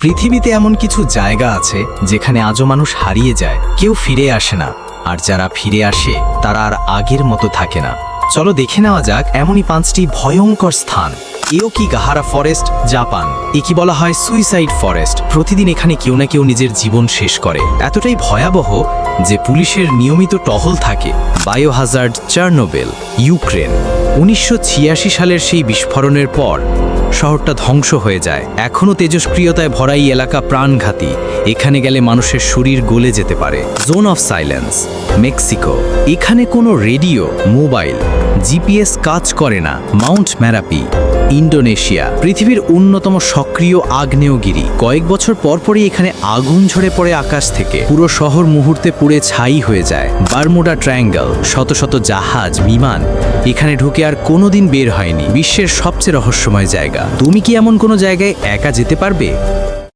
পৃথিবীতে এমন কিছু জায়গা আছে যেখানে আজও মানুষ হারিয়ে যায়, কেউ ফিরে আসে না। আর যারা ফিরে আসে, তারা আর আগের মতো থাকে না। চলো দেখে নেওয়া যাক এমনই পাঁচটি ভয়ঙ্কর স্থান। এও কি গাহারা ফরেস্ট, জাপান। একে বলা হয় সুইসাইড ফরেস্ট। প্রতিদিন এখানে কেউ না কেউ নিজের জীবন শেষ করে। এতটাই ভয়াবহ যে পুলিশের নিয়মিত টহল থাকে। Biohazard Chernobyl, Ukraine. উনিশশো ছিয়াশি সালের সেই বিস্ফোরণের পর শহরটা ধ্বংস হয়ে যায়। এখনও তেজস্ক্রিয়তায় ভরা এই এলাকা প্রাণঘাতী। এখানে গেলে মানুষের শরীর গলে যেতে পারে। Zone of silence, Mexico. এখানে কোনো রেডিও, মোবাইল, জিপিএস কাজ করে না। মাউন্ট ম্যারাপি ইন্ডোনেশিয়া পৃথিবীর অন্যতম সক্রিয় আগ্নেয়গিরি। কয়েক বছর পরপরই এখানে আগুন ঝরে পড়ে আকাশ থেকে। পুরো শহর মুহূর্তে পুড়ে ছাই হয়ে যায়। বারমুডা ট্রায়াঙ্গেল, শত শত জাহাজ, বিমান এখানে ঢুকে আর কোনোদিন বের হয়নি। বিশ্বের সবচেয়ে রহস্যময় জায়গা। তুমি কি এমন কোনো জায়গায় একা যেতে পারবে?